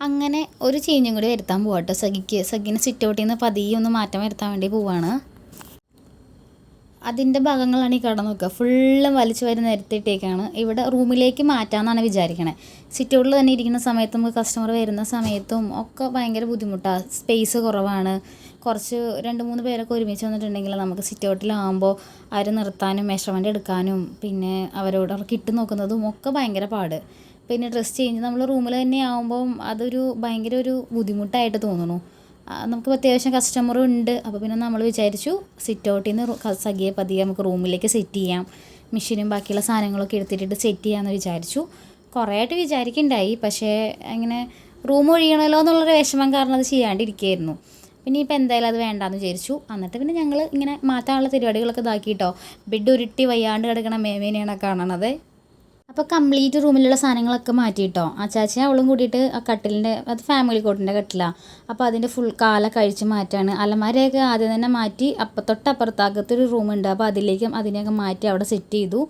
അങ്ങനെ ഒരു ചീഞ്ഞും കൂടി വരുത്താൻ പോവാട്ടോ സഖിക്ക്. സഖിനെ സിറ്റ് ഔട്ടിൽ നിന്ന് പതിയെ ഒന്ന് മാറ്റം വരുത്താൻ വേണ്ടി പോവാണ്. അതിന്റെ ഭാഗങ്ങളാണ് ഈ കട നോക്കുക. ഫുള്ള് വലിച്ചു വരുന്ന നിരത്തിയിട്ടേക്കാണ് ഇവിടെ റൂമിലേക്ക് മാറ്റാമെന്നാണ് വിചാരിക്കണേ. സിറ്റ് ഔട്ടിൽ തന്നെ ഇരിക്കുന്ന സമയത്തും കസ്റ്റമർ വരുന്ന സമയത്തും ഒക്കെ ഭയങ്കര ബുദ്ധിമുട്ടാണ് സ്പേസ് കുറവാണ്. കുറച്ച് രണ്ട് മൂന്ന് പേരൊക്കെ ഒരുമിച്ച് വന്നിട്ടുണ്ടെങ്കിൽ നമുക്ക് സിറ്റ് ഔട്ടിലാകുമ്പോൾ അവർ നിർത്താനും മെഷർമെന്റ് എടുക്കാനും പിന്നെ അവരോട് അവർക്ക് ഇട്ട് നോക്കുന്നതും ഒക്കെ ഭയങ്കര പാട്. പിന്നെ ഡ്രസ്സ് ചേഞ്ച് നമ്മൾ റൂമിൽ തന്നെ ആകുമ്പം അതൊരു ഭയങ്കര ഒരു ബുദ്ധിമുട്ടായിട്ട് തോന്നുന്നു. നമുക്ക് അത്യാവശ്യം കസ്റ്റമർ ഉണ്ട്. അപ്പോൾ പിന്നെ നമ്മൾ വിചാരിച്ചു സിറ്റ് ഔട്ടിൽ നിന്ന് സഖിയെ പതിയെ നമുക്ക് റൂമിലേക്ക് സെറ്റ് ചെയ്യാം. മെഷീനും ബാക്കിയുള്ള സാധനങ്ങളൊക്കെ എടുത്തിട്ടിട്ട് സെറ്റ് ചെയ്യാമെന്ന് വിചാരിച്ചു. കുറേ ആയിട്ട് വിചാരിക്കുന്നുണ്ടായി പക്ഷേ അങ്ങനെ റൂം ഒഴിയണമല്ലോ എന്നുള്ളൊരു വിഷമം കാരണം അത് ചെയ്യാണ്ടിരിക്കുകയായിരുന്നു പിന്നെ ഇപ്പോൾ എന്തായാലും അത് വേണ്ടാന്ന് വിചാരിച്ചു. എന്നിട്ട് പിന്നെ ഞങ്ങൾ ഇങ്ങനെ മാറ്റാനുള്ള പരിപാടികളൊക്കെ ഇതാക്കിയിട്ടോ ബെഡ് ഉരുട്ടി വയ്യാണ്ട് കിടക്കണ മേമേനെയാണ് കാണണത്. അപ്പോൾ കംപ്ലീറ്റ് റൂമിലുള്ള സാധനങ്ങളൊക്കെ മാറ്റിയിട്ടോ? ആ ചാച്ചി അവളും കൂടിയിട്ട് ആ കട്ടിലിന്റെ അത് ഫാമിലി കോട്ടിന്റെ കട്ടിലാണ് അപ്പോൾ അതിന്റെ ഫുൾ കാല കഴിച്ച് മാറ്റാണ്. അലമാരയൊക്കെ ആദ്യം തന്നെ മാറ്റി അപ്പം റൂം റൂമുണ്ട് അപ്പോൾ അതിലേക്കും അതിനെയൊക്കെ മാറ്റി അവിടെ സെറ്റ് ചെയ്തു.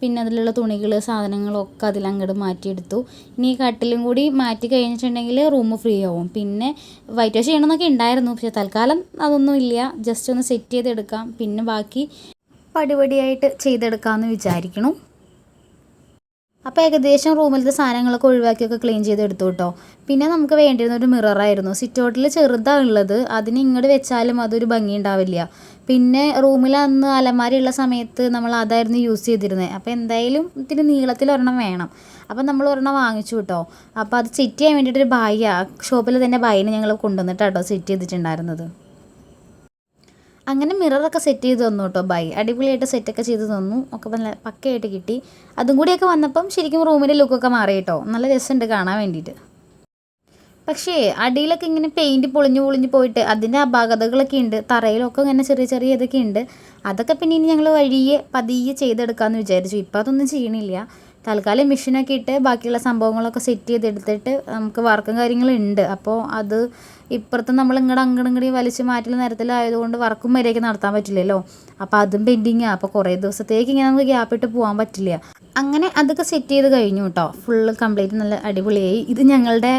പിന്നെ അതിലുള്ള തുണികൾ സാധനങ്ങളൊക്കെ അതിലങ്ങോട്ട് മാറ്റിയെടുത്തു. ഇനി ഈ കട്ടിലും കൂടി മാറ്റി കഴിഞ്ഞിട്ടുണ്ടെങ്കിൽ റൂം ഫ്രീ ആവും. പിന്നെ വൈറ്റ് വാഷ് ചെയ്യണമെന്നൊക്കെ ഉണ്ടായിരുന്നു പക്ഷേ തൽക്കാലം അതൊന്നും ഇല്ല. ജസ്റ്റ് ഒന്ന് സെറ്റ് ചെയ്തെടുക്കാം. പിന്നെ ബാക്കി പടിപടിയായിട്ട് ചെയ്തെടുക്കാമെന്ന് വിചാരിക്കണം. അപ്പോൾ ഏകദേശം റൂമിലത്തെ സാധനങ്ങളൊക്കെ ഒഴിവാക്കിയൊക്കെ ക്ലീൻ ചെയ്ത് എടുത്തു കേട്ടോ പിന്നെ നമുക്ക് വേണ്ടിയിരുന്ന ഒരു മിററായിരുന്നു സിറ്റ് ഔട്ടിൽ ചെറുതാണ് ഉള്ളത് അതിന് ഇങ്ങോട്ട് വെച്ചാലും അതൊരു ഭംഗി ഉണ്ടാവില്ല. പിന്നെ റൂമിൽ അന്ന് അലമാരയുള്ള സമയത്ത് നമ്മൾ അതായിരുന്നു യൂസ് ചെയ്തിരുന്നത് അപ്പോൾ എന്തായാലും ഇതിന് നീളത്തിൽ ഒരെണ്ണം വേണം. അപ്പോൾ നമ്മൾ ഒരെണ്ണം വാങ്ങിച്ചു കേട്ടോ അപ്പോൾ അത് സെറ്റ് ചെയ്യാൻ വേണ്ടിയിട്ടൊരു ബായിയാ ഷോപ്പിൽ തന്നെ ബായിനെ ഞങ്ങൾ കൊണ്ടുവന്നിട്ടാട്ടോ സെറ്റ് ചെയ്തിട്ടുണ്ടായിരുന്നത്. അങ്ങനെ മിററൊക്കെ സെറ്റ് ചെയ്ത് തന്നു കേട്ടോ ബൈ അടിപൊളിയായിട്ട് സെറ്റൊക്കെ ചെയ്ത് തന്നു. ഒക്കെ നല്ല പക്കയായിട്ട് കിട്ടി. അതും കൂടിയൊക്കെ വന്നപ്പം ശരിക്കും റൂമിന്റെ ലുക്കൊക്കെ മാറി കേട്ടോ നല്ല രസമുണ്ട് കാണാൻ വേണ്ടിയിട്ട്. പക്ഷേ അടിയിലൊക്കെ ഇങ്ങനെ പെയിന്റ് പൊളിഞ്ഞ് പൊളിഞ്ഞ് പോയിട്ട് അതിന്റെ അപാകതകളൊക്കെ ഉണ്ട്. തറയിലൊക്കെ ഇങ്ങനെ ചെറിയ ചെറിയ ഇതൊക്കെ ഉണ്ട്. അതൊക്കെ പിന്നെ ഇനി ഞങ്ങൾ വഴിയെ പതിയെ ചെയ്തെടുക്കാമെന്ന് വിചാരിച്ചു. ഇപ്പം അതൊന്നും ചെയ്യണില്ല. തൽക്കാലം മെഷീനൊക്കെ ഇട്ട് ബാക്കിയുള്ള സംഭവങ്ങളൊക്കെ സെറ്റ് ചെയ്തെടുത്തിട്ട് നമുക്ക് വർക്കും കാര്യങ്ങളും ഉണ്ട് അപ്പോൾ അത് ഇപ്പുറത്ത് നമ്മൾ ഇങ്ങോട്ട് അങ്ങോട്ട് ഇങ്ങോട്ട് വലിച്ച് മാറ്റുന്ന നേരത്തിലായതുകൊണ്ട് വർക്കും വരെയൊക്കെ നടത്താൻ പറ്റില്ലല്ലോ. അപ്പോൾ അതും പെൻഡിങ്ങാണ് അപ്പോൾ കുറേ ദിവസത്തേക്ക് ഇങ്ങനെ നമുക്ക് ഗ്യാപ്പ് ഇട്ട് പോകാൻ പറ്റില്ല. അങ്ങനെ അതൊക്കെ സെറ്റ് ചെയ്ത് കഴിഞ്ഞു കേട്ടോ ഫുള്ള് കംപ്ലീറ്റ് നല്ല അടിപൊളിയായി. ഇത് ഞങ്ങളുടെ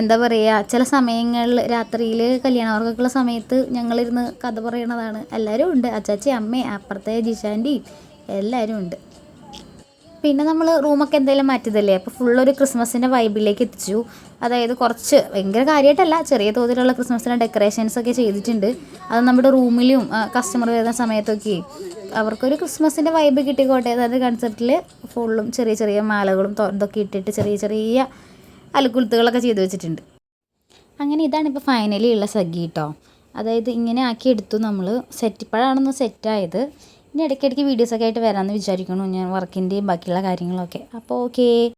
എന്താ പറയുക ചില സമയങ്ങളിൽ രാത്രിയിൽ കല്യാണവർക്കുള്ള സമയത്ത് ഞങ്ങളിരുന്ന് കഥ പറയണതാണ്. എല്ലാവരും ഉണ്ട്. അച്ചാച്ചി അമ്മയും അപ്പുറത്തെ ജിഷാന്റി എല്ലാവരും ഉണ്ട്. പിന്നെ നമ്മൾ റൂമൊക്കെ എന്തെങ്കിലും മാറ്റിയതല്ലേ? അപ്പോൾ ഫുള്ളൊരു ക്രിസ്മസിന്റെ വൈബിലേക്ക് എത്തിച്ചു. അതായത് കുറച്ച് ഭയങ്കര കാര്യമായിട്ടല്ല ചെറിയ തോതിലുള്ള ക്രിസ്മസിന്റെ ഡെക്കറേഷൻസ് ഒക്കെ ചെയ്തിട്ടുണ്ട്. അത് നമ്മുടെ റൂമിലും കസ്റ്റമർ വരുന്ന സമയത്തൊക്കെ. അവർക്കൊരു ക്രിസ്മസിന്റെ വൈബ് കിട്ടിക്കോട്ടെ. അതായത് കൺസെപ്റ്റിൽ ഫുള്ളും ചെറിയ ചെറിയ മാലകളും തൊണ്ടൊക്കെ ഇട്ടിട്ട് ചെറിയ ചെറിയ അലക്കുളുത്തുകളൊക്കെ ചെയ്തു വെച്ചിട്ടുണ്ട്. അങ്ങനെ ഇതാണ് ഇപ്പോൾ ഫൈനലി ഉള്ള സഗ്ഗി കേട്ടോ അതായത് ഇങ്ങനെ ആക്കി എടുത്തു നമ്മൾ സെറ്റ് ഇപ്പോഴാണൊന്ന് സെറ്റായത് ഇനി ഇടയ്ക്കിടയ്ക്ക് വീഡിയോസൊക്കെ ആയിട്ട് വരാമെന്ന് വിചാരിക്കുന്നു. ഞാൻ വർക്കിന്റെയും ബാക്കിയുള്ള കാര്യങ്ങളൊക്കെ. അപ്പോൾ ഓക്കേ